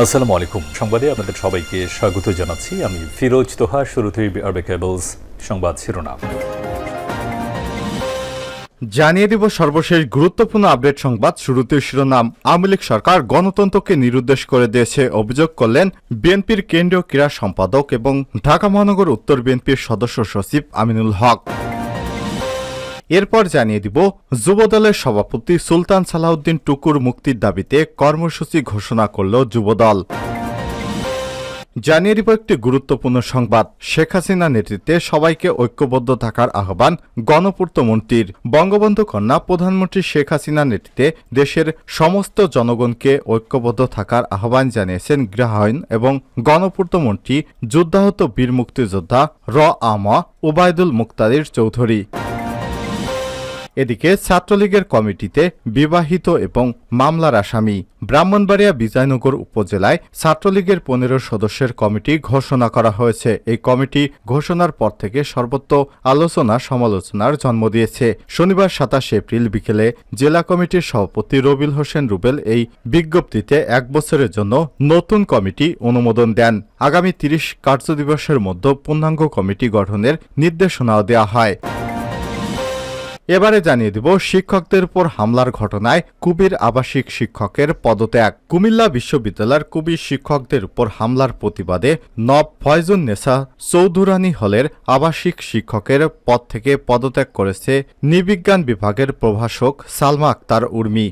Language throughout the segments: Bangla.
আসসালামু আলাইকুম। সংবাদে আপনাদের সবাইকে স্বাগত জানাচ্ছি। আমি ফিরোজ তোহা, শুরুতেই আরবে কেবলস সংবাদ শিরোনাম। জানিয়ে দিব সর্বশেষ গুরুত্বপূর্ণ আপডেট সংবাদ। শুরুতে শিরোনাম। আওয়ামী লীগ সরকার গণতন্ত্রকে নিরুদ্দেশ করে দিয়েছে, অভিযোগ করলেন বিএনপির কেন্দ্রীয় ক্রীড়া সম্পাদক এবং ঢাকা মহানগর উত্তর বিএনপির সদস্য সচিব আমিনুল হক। এরপর জানিয়ে দিব, যুবদলের সভাপতি সুলতান সালাউদ্দিন টুকুর মুক্তির দাবিতে কর্মসূচি ঘোষণা করল যুবদল। জানিয়ে দিব একটি গুরুত্বপূর্ণ সংবাদ। শেখ হাসিনা নেতৃত্বে সবাইকে ঐক্যবদ্ধ থাকার আহ্বান গণপূর্ত মন্ত্রীর। বঙ্গবন্ধু কন্যা প্রধানমন্ত্রী শেখ হাসিনা নেতৃত্বে দেশের সমস্ত জনগণকে ঐক্যবদ্ধ থাকার আহ্বান জানিয়েছেন গৃহায়ন এবং গণপূর্ত মন্ত্রী, যুদ্ধাহত বীর মুক্তিযোদ্ধা র আমা ওবায়দুল মুক্তাদির চৌধুরী। এদিকে ছাত্রলীগের কমিটিতে বিবাহিত এবং মামলার আসামি ব্রাহ্মণবাড়িয়া বিজয়নগর উপজেলায় ছাত্রলীগের পনেরো সদস্যের কমিটি ঘোষণা করা হয়েছে। এই কমিটি ঘোষণার পর থেকে সর্বত্র আলোচনা সমালোচনার জন্ম দিয়েছে। শনিবার সাতাশ এপ্রিল বিকেলে জেলা কমিটির সভাপতি রবিল হোসেন রুবেল এই বিজ্ঞপ্তিতে এক বছরের জন্য নতুন কমিটি অনুমোদন দেন। আগামী তিরিশ কার্যদিবসের মধ্যে পূর্ণাঙ্গ কমিটি গঠনের নির্দেশনাও দেওয়া হয়। এবারে জানিয়ে দিব, শিক্ষকদের উপর হামলার ঘটনায় কুবির আবাসিক শিক্ষকের পদত্যাগ। কুমিল্লা বিশ্ববিদ্যালয়ের কুবির শিক্ষকদের উপর হামলার প্রতিবাদে নব ফয়জুন নেসা চৌধুরানী হলের আবাসিক শিক্ষকের পদ থেকে পদত্যাগ করেছে নিবিজ্ঞান বিভাগের প্রভাষক সালমা আক্তার উর্মি।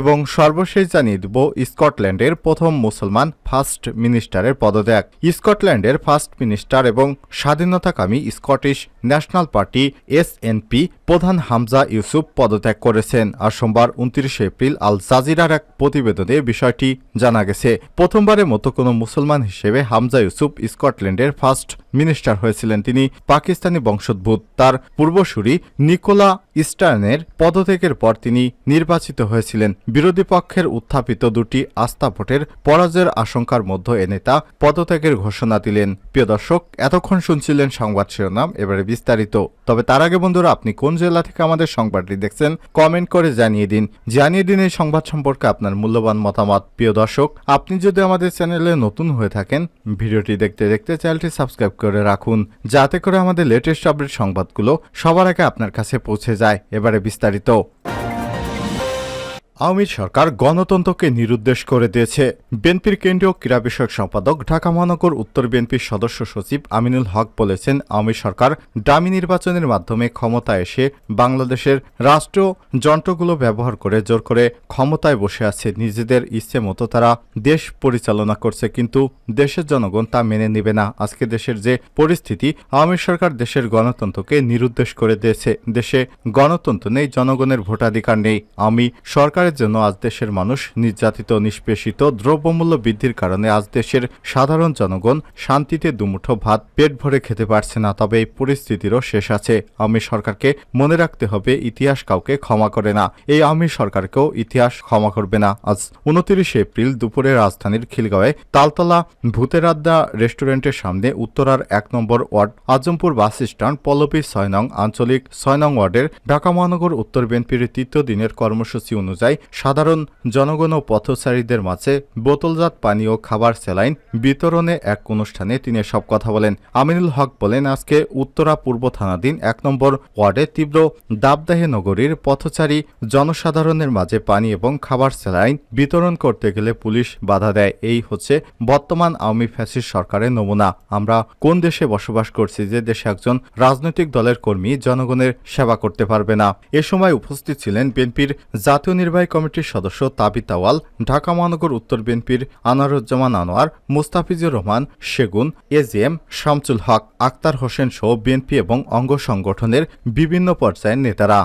এবং সর্বশেষ জানিয়ে দেব স্কটল্যান্ডের প্রথম মুসলমান ফার্স্ট মিনিস্টারের পদত্যাগ। স্কটল্যান্ডের ফার্স্ট মিনিস্টার এবং স্বাধীনতাকামী স্কটিশ ন্যাশনাল পার্টি এসএনপি প্রধান হামজা ইউসুফ পদত্যাগ করেছেন। আর সোমবার উনত্রিশে এপ্রিল আল জাজিরার এক প্রতিবেদনে বিষয়টি জানা গেছে। প্রথমবারের মতো কোনো মুসলমান হিসেবে হামজা ইউসুফ স্কটল্যান্ডের ফার্স্ট মিনিস্টার হয়েছিলেন। তিনি পাকিস্তানি বংশোদ্ভূত। তার পূর্বসূরি নিকোলা ইস্টার্নের পদত্যাগের পর তিনি নির্বাচিত হয়েছিলেন। বিরোধী পক্ষের উত্থাপিত দুটি আস্থা ভোটের পরাজয়ের আশঙ্কার মধ্যে এনে তা পদত্যাগের ঘোষণা দিলেন। প্রিয় দর্শক, এতক্ষণ শুনছিলেন সংবাদ শিরোনাম, এবারে বিস্তারিত। তবে তার আগে বন্ধুরা, আপনি কোন জেলা থেকে আমাদের সংবাদটি দেখছেন, কমেন্ট করে জানিয়ে দিন। জানিয়ে দিন এই সংবাদ সম্পর্কে আপনার মূল্যবান মতামত। প্রিয় দর্শক, আপনি যদি আমাদের চ্যানেলে নতুন হয়ে থাকেন, ভিডিওটি দেখতে দেখতে চ্যানেলটি সাবস্ক্রাইব করে রাখুন। যাতে করে আমাদের লেটেস্ট আপডেট সংবাদগুলো সবার আগে আপনার কাছে পৌঁছে যায়। এবারে বিস্তারিত। আওয়ামী সরকার গণতন্ত্রকে নিরুদ্দেশ করে দিয়েছে। বিএনপির কেন্দ্রীয় ক্রীড়া বিষয়ক সম্পাদক ঢাকা মহানগর উত্তর বিএনপির সদস্য সচিব আমিনুল হক বলেছেন, আওয়ামী সরকার ডামি নির্বাচনের মাধ্যমে ক্ষমতায় এসে বাংলাদেশের রাষ্ট্র যন্ত্রগুলো ব্যবহার করে জোর করে ক্ষমতায় বসে আছে। নিজেদের ইচ্ছে মতো তারা দেশ পরিচালনা করছে, কিন্তু দেশের জনগণ তা মেনে নেবে না। আজকে দেশের যে পরিস্থিতি, আওয়ামী সরকার দেশের গণতন্ত্রকে নিরুদ্দেশ করে দিয়েছে। দেশে গণতন্ত্র নেই, জনগণের ভোটাধিকার নেই। আমি সরকার সরকারের জন্য আজ দেশের মানুষ নির্যাতিত, নিষ্পেষিত দ্রব্যমূল্য বৃদ্ধির কারণে আজ দেশের সাধারণ জনগণ শান্তিতে দুমুঠো ভাত পেট ভরে খেতে পারছে না, তবে এই পরিস্থিতিরও শেষ আছে। আওয়ামী সরকারকে মনে রাখতে হবে, ইতিহাস কাউকে ক্ষমা করে না। এই আওয়ামী সরকারকেও ইতিহাস ক্ষমা করবে না। আজ উনত্রিশে এপ্রিল দুপুরে রাজধানীর খিলগাঁওয়ে তালতলা ভূতের আড্ডা রেস্টুরেন্টের সামনে উত্তরার এক নম্বর ward Azampur bus stand Pallabi ছয় নং আঞ্চলিক ছয় নং ওয়ার্ডের ঢাকা মহানগর উত্তর বিএনপির তৃতীয় দিনের কর্মসূচি অনুযায়ী সাধারণ জনগণ ও পথচারীদের মাঝে বোতলজাত পানি ও খাবার স্যালাইন বিতরণে এক অনুষ্ঠানে তিনি সব কথা বলেন। আমিনুল হক বলেন, আজকে উত্তরা পূর্ব থানাধীন এক নম্বর ওয়ার্ডে তীব্র দাবদাহে নগরীর পথচারী জনসাধারণের মাঝে পানি এবং খাবার স্যালাইন বিতরণ করতে গেলে পুলিশ বাধা দেয়। এই হচ্ছে বর্তমান আওয়ামী ফ্যাসিস্ট সরকারের নমুনা। আমরা কোন দেশে বসবাস করছি যে দেশে একজন রাজনৈতিক দলের কর্মী জনগণের সেবা করতে পারবে না। এ সময় উপস্থিত ছিলেন বিএনপির জাতীয় নির্বাহী কমিটির সদস্য তাবিতাওয়াল ঢাকা মহানগর উত্তর বিএনপির আনারুজ্জামান আনোয়ার, মুস্তাফিজুর রহমান, সেগুন, এজিএম শামসুল হক, আক্তার হোসেন সহ বিএনপি এবং অঙ্গ সংগঠনের বিভিন্ন পর্যায়ের নেতারা।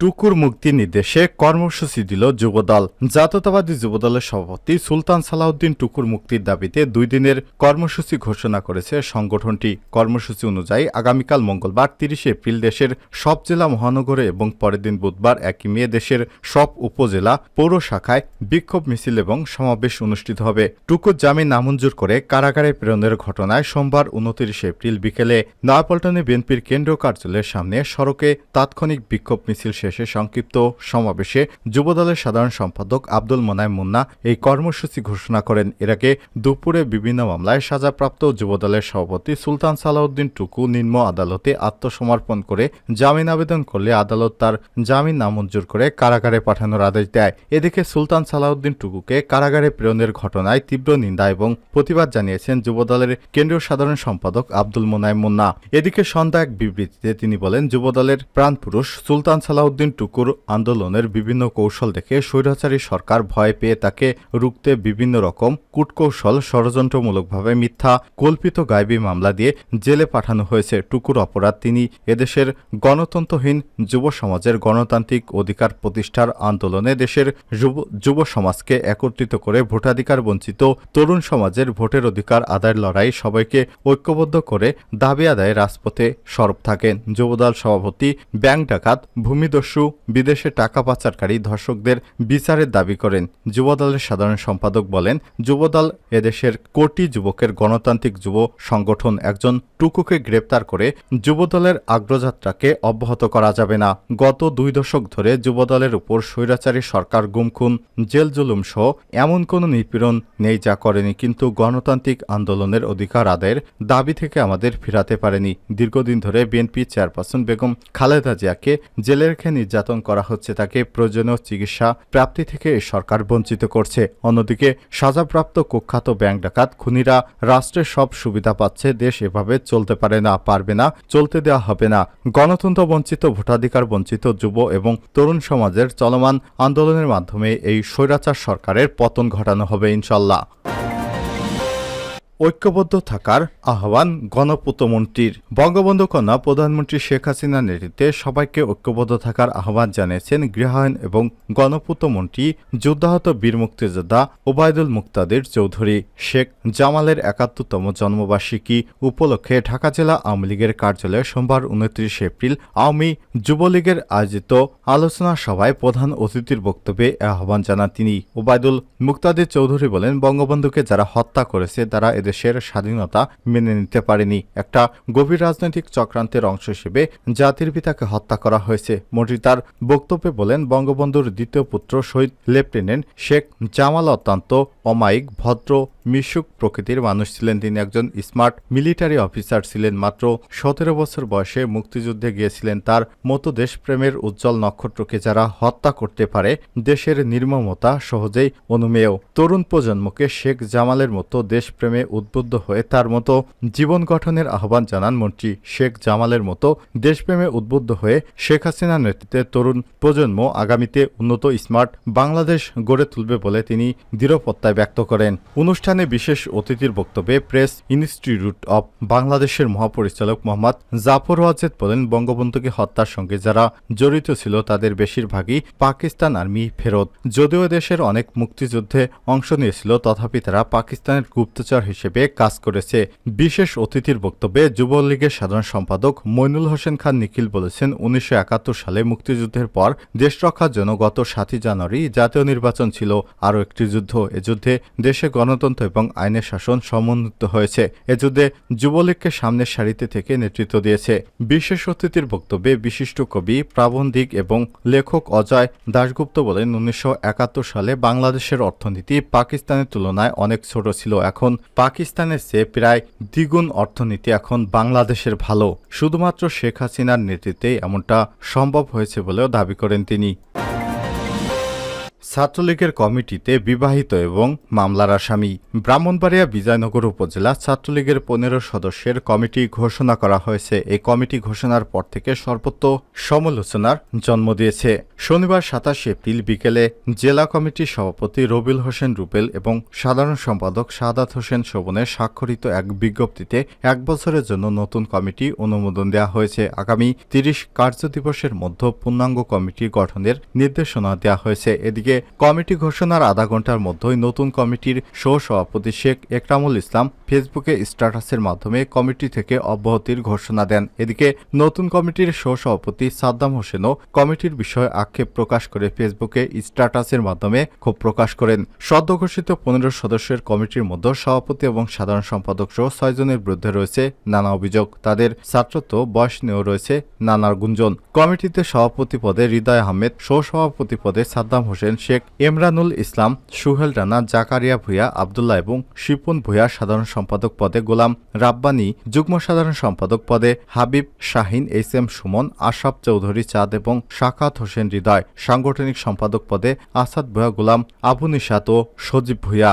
টুকুর মুক্তির নির্দেশে কর্মসূচি দিল যুবদল। জাতীয়তাবাদী যুবদলের সভাপতি সুলতান সালাউদ্দিন টুকুর মুক্তির দাবিতে দুই দিনের কর্মসূচি ঘোষণা করেছে সংগঠনটি। কর্মসূচি অনুযায়ী আগামীকাল মঙ্গলবার তিরিশে এপ্রিল দেশের সব জেলা, মহানগরে এবং পরের দিন বুধবার একই মে দেশের সব উপজেলা, পৌর শাখায় বিক্ষোভ মিছিল এবং সমাবেশ অনুষ্ঠিত হবে। টুকুর জামিন নামঞ্জুর করে কারাগারে প্রেরণের ঘটনায় সোমবার উনত্রিশে এপ্রিল বিকেলে নয়াপল্টনে বিএনপির কেন্দ্রীয় কার্যালয়ের সামনে সড়কে তাৎক্ষণিক বিক্ষোভ মিছিল শেষে সংক্ষিপ্ত সমাবেশে যুবদলের সাধারণ সম্পাদক আব্দুল মোনায়েম মুন্না এই কর্মসূচি ঘোষণা করেন। এর আগে দুপুরে বিভিন্ন মামলায় সাজাপ্রাপ্ত যুবদলের সভাপতি সুলতান সালাউদ্দিন টুকু নিম্ন আদালতে আত্মসমর্পণ করে জামিন আবেদন করলে আদালত তার জামিন নামঞ্জুর করে কারাগারে পাঠানোর আদেশ দেয়। এদিকে সুলতান সালাউদ্দিন টুকুকে কারাগারে প্রেরণের ঘটনায় তীব্র নিন্দা এবং প্রতিবাদ জানিয়েছেন যুবদলের কেন্দ্রীয় সাধারণ সম্পাদক আব্দুল মোনায়েম মুন্না। এদিকে সন্ধ্যা এক বিবৃতিতে তিনি বলেন, যুবদলের প্রাণপুরুষ সুলতান সালাউদ্দিন টুকুর আন্দোলনের বিভিন্ন কৌশল দেখে স্বৈরাচারী সরকার ভয় পেয়ে তাকে রুখতে বিভিন্ন রকম কূটকৌশল ষড়যন্ত্রমূলকভাবে মিথ্যা, কল্পিত গায়েবী মামলা দিয়ে জেলে পাঠানো হয়েছে টুকুর অপরাধ। তিনি এদেশের গণতন্ত্রহীন যুব সমাজের গণতান্ত্রিক অধিকার প্রতিষ্ঠার আন্দোলনে দেশের যুব- সমাজকে একত্রিত করে ভোটাধিকার বঞ্চিত, তরুণ সমাজের ভোটের অধিকার আদায়ের লড়াই সবাইকে ঐক্যবদ্ধ করে দাবি আদায়ে রাজপথে সরব থাকেন। যুবদল সভাপতি ব্যাংক ডাকাত ভূমিদস্যু বিদেশে টাকা পাচারকারী ধর্ষকদের বিচারের দাবি করেন। যুবদলের সাধারণ সম্পাদক বলেন, যুবদল এদেশের কোটি যুবকের গণতান্ত্রিক যুব সংগঠন একজন টুকুকে গ্রেপ্তার করে যুবদলের আগ্রযাত্রাকে অব্যাহত করা যাবে না। গত দুই দশক ধরে যুবদলের উপর স্বৈরাচারী সরকার গুমখুন, জেল জুলুম সহ এমন কোনো নিপীড়ন নেই যা করেনি, কিন্তু গণতান্ত্রিক আন্দোলনের অধিকার আদায়ের দাবি থেকে আমাদের ফিরাতে পারেনি। দীর্ঘদিন ধরে বিএনপি চেয়ারপারসন বেগম খালেদা জিয়াকে জেলে রেখে নির্যাতন করা হচ্ছে তাকে প্রয়োজনীয় চিকিৎসা প্রাপ্তি থেকে সরকার বঞ্চিত করছে। অন্যদিকে সাজাপ্রাপ্ত কুখ্যাত ব্যাংক ডাকাত খুনিরা রাষ্ট্রের সব সুবিধা পাচ্ছে, দেশ এভাবে চলতে পারে না, পারবে না, চলতে দেওয়া হবে না। গণতন্ত্র বঞ্চিত, ভোটাধিকার বঞ্চিত, যুব এবং তরুণ সমাজের চলমান আন্দোলনের মাধ্যমে এই স্বৈরাচার সরকারের পতন ঘটানো হবে ইনশাল্লাহ। ঐক্যবদ্ধ থাকার আহ্বান গণপূর্তমন্ত্রীর বঙ্গবন্ধু কন্যা প্রধানমন্ত্রী শেখ হাসিনার নেতৃত্বে সবাইকে ঐক্যবদ্ধ থাকার আহ্বান জানিয়েছেন গৃহায়ন এবং গণপূর্তমন্ত্রী যুদ্ধাহত বীর মুক্তিযোদ্ধা ওবায়দুল মুক্তাদের চৌধুরী। শেখ জামালের একাত্তরতম জন্মবার্ষিকী উপলক্ষে ঢাকা জেলা আওয়ামী লীগের কার্যালয়ে সোমবার উনত্রিশ এপ্রিল আওয়ামী যুবলীগের আয়োজিত আলোচনা সভায় প্রধান অতিথির বক্তব্যে আহ্বান জানান তিনি। ওবায়দুল মুক্তাদের চৌধুরী বলেন, বঙ্গবন্ধুকে যারা হত্যা করেছে তারা এদেশের স্বাধীনতা মেনে নিতে পারেনি। একটা গভীর রাজনৈতিক চক্রান্তের অংশ হিসেবে জাতির পিতাকে হত্যা করা হয়েছে। মন্ত্রী তার বক্তব্যে বলেন, বঙ্গবন্ধুর দ্বিতীয় পুত্র শহীদ লেফটেন্যান্ট শেখ জামাল অত্যন্ত অমায়িক, ভদ্র, মিশুক প্রকৃতির মানুষ ছিলেন তিনি। একজন স্মার্ট মিলিটারি অফিসার ছিলেন। মাত্র সতেরো বছর বয়সে মুক্তিযুদ্ধে গিয়েছিলেন তার মতো দেশপ্রেমের উজ্জ্বল নক্ষত্রকে যারা হত্যা করতে পারে দেশের নির্মমতা সহজেই অনুমেয়। তরুণ প্রজন্মকে শেখ জামালের মতো দেশপ্রেমে উদ্বুদ্ধ হয়ে তার মতো জীবন গঠনের আহ্বান জানান মন্ত্রী শেখ জামালের মতো দেশপ্রেমে উদ্বুদ্ধ হয়ে শেখ হাসিনার নেতৃত্বে তরুণ প্রজন্ম আগামীতে উন্নত স্মার্ট বাংলাদেশ গড়ে তুলবে বলে তিনি দৃঢ়প্রত্যয় ব্যক্ত করেন। অনুষ্ঠানে বিশেষ অতিথির বক্তব্যে প্রেস ইনস্টিটিউট অব বাংলাদেশের মহাপরিচালক মোহাম্মদ জাফর ওয়াজেদ বলেন, বঙ্গবন্ধুকে হত্যার সঙ্গে যারা জড়িত ছিল, তাদের বেশিরভাগই পাকিস্তান আর্মি ফেরত। যদিও দেশের অনেক মুক্তিযুদ্ধে অংশ নিয়েছিল, তথাপি তারা পাকিস্তানের গুপ্তচর হিসেবে কাজ করেছে। বিশেষ অতিথির বক্তব্যে যুবলীগের সাধারণ সম্পাদক মইনুল হোসেন খান নিখিল বলেছেন, উনিশশো একাত্তর সালে মুক্তিযুদ্ধের পর দেশ রক্ষার জন্য গত সাতই জানুয়ারি জাতীয় নির্বাচন ছিল, আরও একটি যুদ্ধ এ যুদ্ধে দেশে গণতন্ত্র এবং আইনের শাসন সমন্বিত হয়েছে। এ যুদ্ধে যুবলীগকে সামনের সারিতে থেকে নেতৃত্ব দিয়েছে। বিশেষ অতিথির বক্তব্যে বিশিষ্ট কবি, প্রাবন্ধিক এবং লেখক অজয় দাশগুপ্ত বলেন, উনিশশো একাত্তর সালে বাংলাদেশের অর্থনীতি পাকিস্তানের তুলনায় অনেক ছোট ছিল। এখন পাকিস্তানের চেয়ে প্রায় দ্বিগুণ অর্থনীতি এখন বাংলাদেশের ভালো। শুধুমাত্র শেখ হাসিনার নেতৃত্বে এমনটা সম্ভব হয়েছে বলেও দাবি করেন তিনি। ছাত্রলীগের কমিটিতে বিবাহিত এবং মামলার আসামি ব্রাহ্মণবাড়িয়া বিজয়নগর উপজেলা ছাত্রলীগের পনেরো সদস্যের কমিটি ঘোষণা করা হয়েছে। এই কমিটি ঘোষণার পর থেকে সর্বত্র সমালোচনার জন্ম দিয়েছে। শনিবার সাতাশে এপ্রিল বিকেলে জেলা কমিটির সভাপতি রবিল হোসেন রুবেল এবং সাধারণ সম্পাদক সাদাত হোসেন শোভনের স্বাক্ষরিত এক বিজ্ঞপ্তিতে এক বছরের জন্য নতুন কমিটি অনুমোদন দেওয়া হয়েছে। আগামী তিরিশ কার্যদিবসের মধ্যে পূর্ণাঙ্গ কমিটি গঠনের নির্দেশনা দেওয়া হয়েছে। এদিকে এদিকে কমিটি ঘোষণার আধা ঘণ্টার মধ্যেই নতুন কমিটির সহ সভাপতি শেখ একরামুল ইসলাম ফেসবুকে স্ট্যাটাসের মাধ্যমে কমিটি থেকে অব্যাহতির ঘোষণা দেন। এদিকে নতুন কমিটির সহ সভাপতি সাদ্দাম হোসেনও কমিটির বিষয়ে আক্ষেপ প্রকাশ করে ফেসবুকে স্ট্যাটাসের মাধ্যমে ক্ষোভ প্রকাশ করেন। সদ্য ঘোষিত পনেরো সদস্যের কমিটির মধ্যে সভাপতি এবং সাধারণ সম্পাদক সহ ছয়জনের বিরুদ্ধে রয়েছে নানা অভিযোগ। তাদের ছাত্রত্ব, বয়স নিয়েও রয়েছে নানার গুঞ্জন। কমিটিতে সভাপতি পদে হৃদয় আহমেদ, সহসভাপতি পদে সাদ্দাম হোসেন শেখ এমরানুল ইসলাম, সুহেল রানা, জাকারিয়া ভূয়া আবদুল্লাহ এবং শিপুন ভূঁইয়া সাধারণ সম্পাদক পদে গোলাম, রাব্বানি যুগ্ম সাধারণ সম্পাদক পদে হাবিব শাহিন এস এম সুমন আশাফ চৌধুরী চাঁদ এবং শাকাত হোসেন হৃদয়, সাংগঠনিক সম্পাদক পদে আসাদ ভূয়া গোলাম, আবু নিশাত ও সজীব ভূঁইয়া।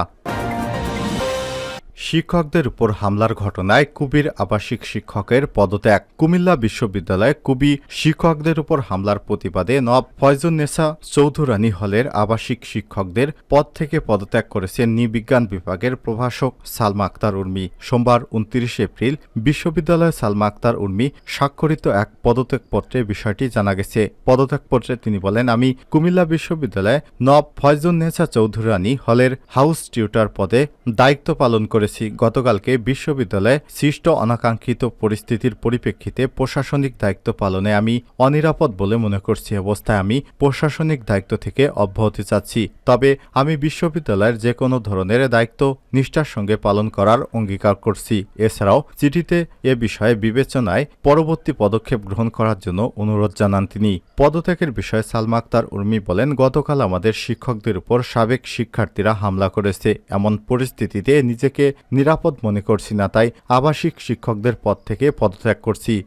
শিক্ষকদের উপর হামলার ঘটনায় কুবির আবাসিক শিক্ষকের পদত্যাগ। কুমিল্লা বিশ্ববিদ্যালয়ে কুবি শিক্ষকদের উপর হামলার প্রতিবাদে নব ফয়জুন্নেসা চৌধুরানী হলের আবাসিক শিক্ষকদের পদ থেকে পদত্যাগ করেছেন নৃবিজ্ঞান বিভাগের প্রভাষক সালমা আক্তার উর্মি। সোমবার উনত্রিশ এপ্রিল বিশ্ববিদ্যালয়ে সালমা আক্তার উর্মি স্বাক্ষরিত এক পদত্যাগপত্রে বিষয়টি জানা গেছে। পদত্যাগপত্রে তিনি বলেন, আমি কুমিল্লা বিশ্ববিদ্যালয়ে নব ফয়জুন্নেসা চৌধুরানী হলের হাউস টিউটার পদে দায়িত্ব পালন করেছি। গতকালকে বিশ্ববিদ্যালয়ে সৃষ্ট অনাকাঙ্ক্ষিত পরিস্থিতির পরিপ্রেক্ষিতে প্রশাসনিক দায়িত্ব পালনে আমি অনিরাপদ বলে মনে করছি অবস্থায় আমি প্রশাসনিক দায়িত্ব থেকে অব্যাহতি চাচ্ছি। তবে আমি বিশ্ববিদ্যালয়ের যে কোনো ধরনের দায়িত্ব নিষ্ঠার সঙ্গে পালন করার অঙ্গীকার করছি। এছাড়াও চিঠিতে এ বিষয়ে বিবেচনায় পরবর্তী পদক্ষেপ গ্রহণ করার জন্য অনুরোধ জানান তিনি। পদত্যাগের বিষয়ে সালমা আক্তার উর্মি বলেন, গতকাল আমাদের শিক্ষকদের উপর সাবেক শিক্ষার্থীরা হামলা করেছে। এমন পরিস্থিতিতে নিজেকে নিরাপদ মনে করছি না তাই আবাসিক শিক্ষকদের পদ থেকে পদত্যাগ করছি।